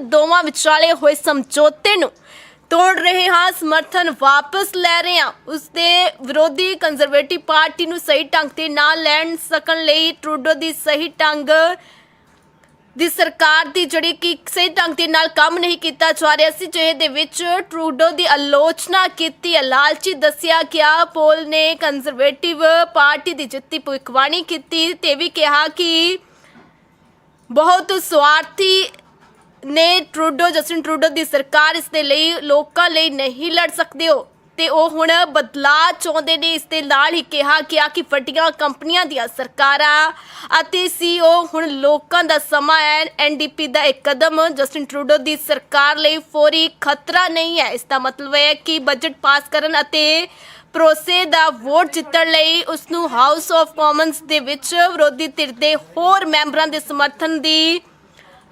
ਦੋਵਾਂ ਵਿਚਾਲੇ ਹੋਏ ਸਮਝੌਤੇ ਨੂੰ ਤੋੜ ਰਹੇ ਹਾਂ, ਸਮਰਥਨ ਵਾਪਸ ਲੈ ਰਹੇ ਹਾਂ। ਉਸ ਦੇ ਵਿਰੋਧੀ ਕੰਜ਼ਰਵੇਟਿਵ ਪਾਰਟੀ ਨੂੰ ਸਹੀ ਢੰਗ ਤੇ ਨਾ ਲੈਣ ਸਕਣ ਲਈ ਟਰੂਡੋ ਦੀ ਸਹੀ ਢੰਗ ਦੀ ਸਰਕਾਰ ਦੀ ਜਿਹੜੀ ਕਿ ਸਹੀ ਢੰਗ ਦੇ ਨਾਲ ਕੰਮ ਨਹੀਂ ਕੀਤਾ ਜਾ ਰਿਹਾ ਸੀ ਜਿਹੇ ਦੇ ਵਿੱਚ ਟਰੂਡੋ ਦੀ ਆਲੋਚਨਾ ਕੀਤੀ ਹੈ। ਲਾਲਚੀ ਦੱਸਿਆ ਗਿਆ ਪੋਲ ਨੇ ਕੰਜ਼ਰਵੇਟਿਵ ਪਾਰਟੀ ਦੀ ਜਿੱਤੀ ਭਵਿੱਖਬਾਣੀ ਕੀਤੀ ਤੇ ਵੀ ਕਿਹਾ ਕਿ ਬਹੁਤ ਸਵਾਰਥੀ ਨੇ ਟਰੂਡੋ, ਜਸਟਿਨ ਟਰੂਡੋ ਦੀ ਸਰਕਾਰ ਇਸ ਦੇ ਲਈ ਲੋਕਾਂ ਲਈ ਨਹੀਂ ਲੜ ਸਕਦੇ ਹੋ ਤੇ ਉਹ ਹੁਣ ਬਦਲਾਅ ਚਾਹੁੰਦੇ ਨੇ, ਇਸ ਦੇ ਨਾਲ ਹੀ ਕਿਹਾ ਗਿਆ ਕਿ ਵੱਡੀਆਂ ਕੰਪਨੀਆਂ ਦੀਆਂ ਸਰਕਾਰਾਂ ਅਤੇ ਸੀਓ ਹੁਣ ਲੋਕਾਂ ਦਾ ਸਮਾਂ ਹੈ। ਐਨਡੀਪੀ ਦਾ ਇੱਕ ਕਦਮ, ਜਸਟਿਨ ਟਰੂਡੋ ਦੀ ਸਰਕਾਰ ਲਈ ਫੌਰੀ ਖਤਰਾ ਨਹੀਂ ਹੈ। ਇਸ ਦਾ ਮਤਲਬ ਹੈ ਕਿ ਬਜਟ ਪਾਸ ਕਰਨ ਅਤੇ ਭਰੋਸੇ ਦਾ ਵੋਟ ਜਿੱਤਣ ਲਈ ਉਸ ਨੂੰ ਹਾਊਸ ਆਫ ਕਾਮਨਸ ਦੇ ਵਿੱਚ ਵਿਰੋਧੀ ਧਿਰ ਦੇ ਹੋਰ ਮੈਂਬਰਾਂ ਦੇ ਸਮਰਥਨ ਦੀ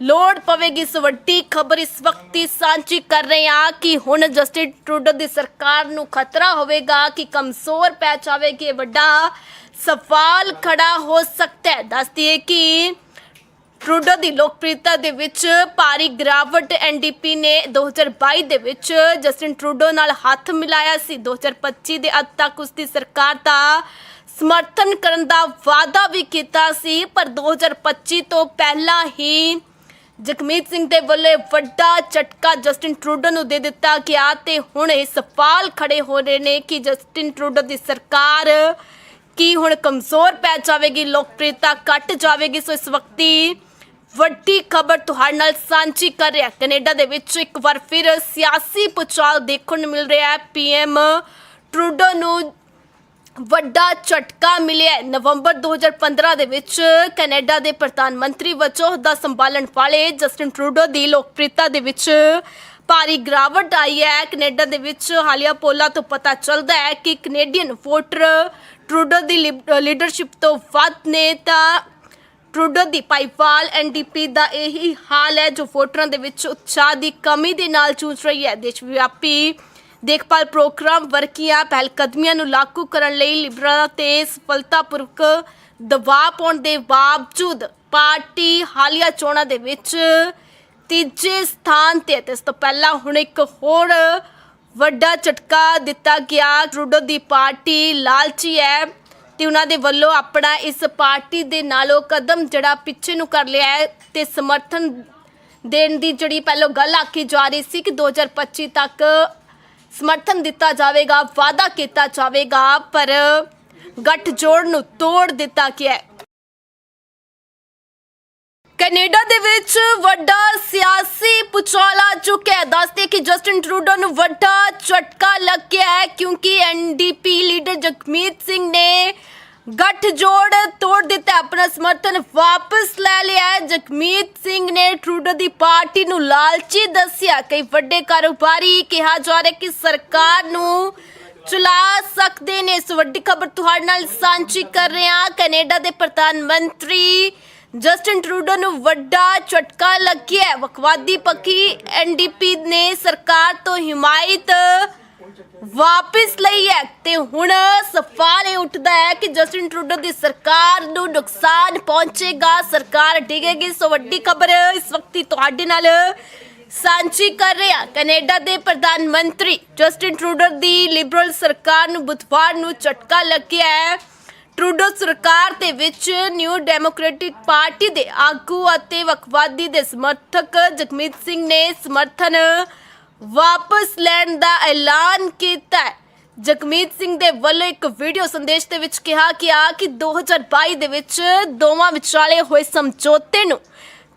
ਲੋੜ ਪਵੇਗੀ ਇਸ ਵੱਡੀ ਖਬਰ, ਇਸ ਵਕਤ ਹੀ ਸਾਂਝੀ ਕਰ ਰਹੇ ਹਾਂ ਕਿ ਹੁਣ ਜਸਟਿਨ ਟਰੂਡੋ ਦੀ ਸਰਕਾਰ ਨੂੰ ਖਤਰਾ ਹੋਵੇਗਾ ਕਿ ਕਮਜ਼ੋਰ ਪੈ ਜਾਵੇਗੀ। ਇਹ ਵੱਡਾ ਸਵਾਲ ਖੜਾ ਹੋ ਸਕਦਾ ਹੈ। ਦੱਸਦੀ ਹੈ ਕਿ ਟਰੂਡੋ ਦੀ ਲੋਕਪ੍ਰਿਯਤਾ ਦੇ ਵਿੱਚ ਭਾਰੀ ਗਿਰਾਵਟ ਐਨਡੀਪੀ ਨੇ 2022 ਦੇ ਵਿੱਚ ਜਸਟਿਨ ਟਰੂਡੋ ਨਾਲ ਹੱਥ ਮਿਲਾਇਆ ਸੀ। 2025 ਦੇ ਅੰਤ ਤੱਕ ਉਸ ਦੀ ਸਰਕਾਰ ਦਾ ਸਮਰਥਨ ਕਰਨ ਦਾ ਵਾਅਦਾ ਵੀ ਕੀਤਾ ਸੀ, ਪਰ 2025 ਤੋਂ ਪਹਿਲਾਂ ਹੀ ਜਗਮੀਤ ਸਿੰਘ ਦੇ ਵੱਲੋਂ ਵੱਡਾ ਝਟਕਾ ਜਸਟਿਨ ਟਰੂਡੋ ਨੂੰ ਦੇ ਦਿੱਤਾ ਗਿਆ ਤੇ ਹੁਣ ਇਹ ਸਵਾਲ ਖੜੇ ਹੋ ਰਹੇ ਨੇ ਕਿ ਜਸਟਿਨ ਟਰੂਡੋ ਦੀ ਸਰਕਾਰ ਕੀ ਹੁਣ ਕਮਜ਼ੋਰ ਪੈ ਜਾਵੇਗੀ, ਲੋਕਪ੍ਰਿਯਤਾ ਘਟ ਜਾਵੇਗੀ? ਸੋ ਇਸ ਵਕਤੀ ਵੱਡੀ ਖਬਰ ਤੁਹਾਡੇ ਨਾਲ ਸਾਂਝੀ ਕਰ ਰਿਹਾ ਕੈਨੇਡਾ ਦੇ ਵਿੱਚ ਇੱਕ ਵਾਰ ਫਿਰ ਸਿਆਸੀ ਪੁਚਾਲ ਦੇਖਣ ਨੂੰ ਮਿਲ ਰਿਹਾ ਹੈ। ਪੀਐਮ ਟਰੂਡੋ ਨੂੰ ਵੱਡਾ ਝਟਕਾ ਮਿਲਿਆ ਹੈ। ਨਵੰਬਰ 2015 ਦੇ ਵਿੱਚ ਕੈਨੇਡਾ ਦੇ ਪ੍ਰਧਾਨ ਮੰਤਰੀ ਵਜੋਂ ਦਾ ਸੰਭਾਲਣ ਵਾਲੇ ਜਸਟਿਨ ਟਰੂਡੋ ਦੀ ਲੋਕਪ੍ਰਿਯਤਾ ਦੇ ਵਿੱਚ ਭਾਰੀ ਗਿਰਾਵਟ ਆਈ ਹੈ ਕੈਨੇਡਾ ਦੇ ਵਿੱਚ ਹਾਲੀਆ ਪੋਲਾ ਤੋਂ ਪਤਾ ਚੱਲਦਾ ਹੈ ਕਿ ਕੈਨੇਡੀਅਨ ਵੋਟਰ ਟਰੂਡੋ ਦੀ ਲੀਡਰਸ਼ਿਪ ਤੋਂ ਵੱਧ ਨੇ ਤਾਂ ਟਰੂਡੋ ਦੀ ਪਾਈਵਾਲ ਐਨਡੀਪੀ ਦਾ ਇਹੀ ਹਾਲ ਹੈ, ਜੋ ਵੋਟਰਾਂ ਦੇ ਵਿੱਚ ਉਤਸ਼ਾਹ ਦੀ ਕਮੀ ਦੇ ਨਾਲ ਜੂਝ ਰਹੀ ਹੈ ਦੇਸ਼ ਵਿਆਪੀ ਦੇਖਭਾਲ ਪ੍ਰੋਗਰਾਮ ਵਰਕੀਆਂ ਪਹਿਲਕਦਮੀਆਂ ਨੂੰ ਲਾਗੂ ਕਰਨ ਲਈ ਲਿਬਰਲ ਤੇ ਸਫਲਤਾਪੂਰਵਕ ਦਬਾਅ ਪਾਉਣ ਦੇ ਬਾਵਜੂਦ ਪਾਰਟੀ ਹਾਲੀਆ ਚੋਣਾਂ ਦੇ ਵਿੱਚ ਤੀਜੇ ਸਥਾਨ ਤੇ ਹੈ ਇਸ ਤੋਂ ਪਹਿਲਾਂ ਹੁਣ ਇੱਕ ਹੋਰ ਵੱਡਾ ਝਟਕਾ ਦਿੱਤਾ ਗਿਆ। ਟਰੂਡੋ ਦੀ ਪਾਰਟੀ ਲਾਲਚੀ ਹੈ ਤੇ ਉਹਨਾਂ ਦੇ ਵੱਲੋਂ ਆਪਣਾ ਇਸ ਪਾਰਟੀ ਦੇ ਨਾਲੋਂ ਕਦਮ ਜਿਹੜਾ ਪਿੱਛੇ ਨੂੰ ਕਰ ਲਿਆ ਹੈ ਤੇ ਸਮਰਥਨ ਦੇਣ ਦੀ ਜਿਹੜੀ ਪਹਿਲਾਂ ਗੱਲ ਆਖੀ ਜਾ ਰਹੀ ਸੀ ਕਿ 2025 ਤੱਕ ਸਮਰਥਨ ਦਿੱਤਾ ਜਾਵੇਗਾ, ਵਾਅਦਾ ਕੀਤਾ ਜਾਵੇਗਾ, ਪਰ ਗੱਠਜੋੜ ਨੂੰ ਤੋੜ ਦਿੱਤਾ ਗਿਆ ਹੈ। ਕੈਨੇਡਾ ਦੇ ਵਿੱਚ ਵੱਡਾ ਸਿਆਸੀ ਪੁਚਾਲ ਚੁੱਕਿਆ ਦੱਸਦੇ ਕਿ ਜਸਟਿਨ ਟਰੂਡੋ ਨੂੰ ਵੱਡਾ ਝਟਕਾ ਲੱਗਿਆ ਹੈ, ਕਿਉਂਕਿ ਐਨਡੀਪੀ ਲੀਡਰ ਜਗਮੀਤ ਸਿੰਘ ਨੇ ਗੱਠਜੋੜ ਤੋੜ ਦਿੱਤਾ, ਆਪਣਾ ਸਮਰਥਨ ਵਾਪਸ ਲੈ ਲਿਆ। ਹੈ ਜਗਮੀਤ ਸਿੰਘ ਨੇ ਟਰੂਡੋ ਦੀ ਪਾਰਟੀ ਨੂੰ ਲਾਲਚੀ ਦੱਸਿਆ। ਕਈ ਵੱਡੇ ਕਾਰੋਬਾਰੀ ਕਿਹਾ ਜਾ ਰਿਹਾ ਕਿ ਸਰਕਾਰ ਨੂੰ ਚਲਾ ਸਕਦੇ ਨੇ। ਇਸ ਵੱਡੀ ਖਬਰ ਤੁਹਾਡੇ ਨਾਲ ਸਾਂਝੀ ਕਰ ਰਹੇ ਹਾਂ। ਕੈਨੇਡਾ ਦੇ ਪ੍ਰਧਾਨ ਮੰਤਰੀ ਜਸਟਿਨ ਟਰੂਡੋ ਨੂੰ ਵੱਡਾ ਝਟਕਾ ਲੱਗਿਆ ਹੈ। ਵਕਵਾਦੀ ਪੱਖੀ ਐਨਡੀਪੀ ਨੇ ਸਰਕਾਰ ਤੋਂ ਹਿਮਾਇਤ ਵਾਪਿਸ ਲਈ ਹੈ ਤੇ ਹੁਣ ਸਵਾਲ ਇਹ ਉੱਠਦਾ ਹੈ ਕਿ ਜਸਟਿਨ ਟਰੂਡੋ ਦੀ ਸਰਕਾਰ ਨੂੰ ਨੁਕਸਾਨ ਪਹੁੰਚੇਗਾ, ਸਰਕਾਰ ਡਿੱਗੇਗੀ। ਸੋ ਵੱਡੀ ਖਬਰ ਇਸ ਵਕਤ ਤੁਹਾਡੇ ਨਾਲ ਸਾਂਝੀ ਕਰ ਰਿਹਾ ਕੈਨੇਡਾ ਦੇ ਪ੍ਰਧਾਨ ਮੰਤਰੀ ਜਸਟਿਨ ਟਰੂਡੋ ਦੀ ਲਿਬਰਲ ਸਰਕਾਰ ਨੂੰ ਬੁੱਧਵਾਰ ਨੂੰ ਝਟਕਾ ਲੱਗਿਆ ਹੈ। ਟਰੂਡੋ ਸਰਕਾਰ ਦੇ ਵਿੱਚ ਨਿਊ ਡੈਮੋਕ੍ਰੈਟਿਕ ਪਾਰਟੀ ਦੇ ਆਗੂ ਅਤੇ ਵਕਵਾਦੀ ਦੇ ਸਮਰਥਕ ਜਗਮੀਤ ਸਿੰਘ ਨੇ ਸਮਰਥਨ ਵਾਪਸ ਲੈਣ ਦਾ ਐਲਾਨ ਕੀਤਾ ਹੈ। ਜਗਮੀਤ ਸਿੰਘ ਦੇ ਵੱਲੋਂ ਇੱਕ ਵੀਡੀਓ ਸੰਦੇਸ਼ ਦੇ ਵਿੱਚ ਕਿਹਾ ਗਿਆ ਕਿ 2022 ਦੇ ਵਿੱਚ ਦੋਵਾਂ ਵਿਚਾਲੇ ਹੋਏ ਸਮਝੌਤੇ ਨੂੰ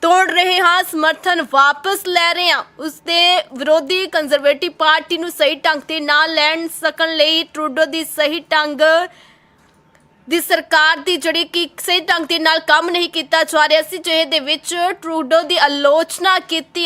ਤੋੜ ਰਹੇ ਹਾਂ, ਸਮਰਥਨ ਵਾਪਸ ਲੈ ਰਹੇ ਹਾਂ। ਉਸ ਦੇ ਵਿਰੋਧੀ ਕੰਜ਼ਰਵੇਟਿਵ ਪਾਰਟੀ ਨੂੰ ਸਹੀ ਢੰਗ ਤੇ ਨਾ ਲੈਣ ਸਕਣ ਲਈ ਟਰੂਡੋ ਦੀ ਸਹੀ ਢੰਗ ਦੀ ਸਰਕਾਰ ਦੀ ਜਿਹੜੀ ਕਿ ਸਹੀ ਢੰਗ ਦੇ ਨਾਲ ਕੰਮ ਨਹੀਂ ਕੀਤਾ ਜਾ ਰਿਹਾ ਸੀ ਜਿਹੇ ਦੇ ਵਿੱਚ ਟਰੂਡੋ ਦੀ ਆਲੋਚਨਾ ਕੀਤੀ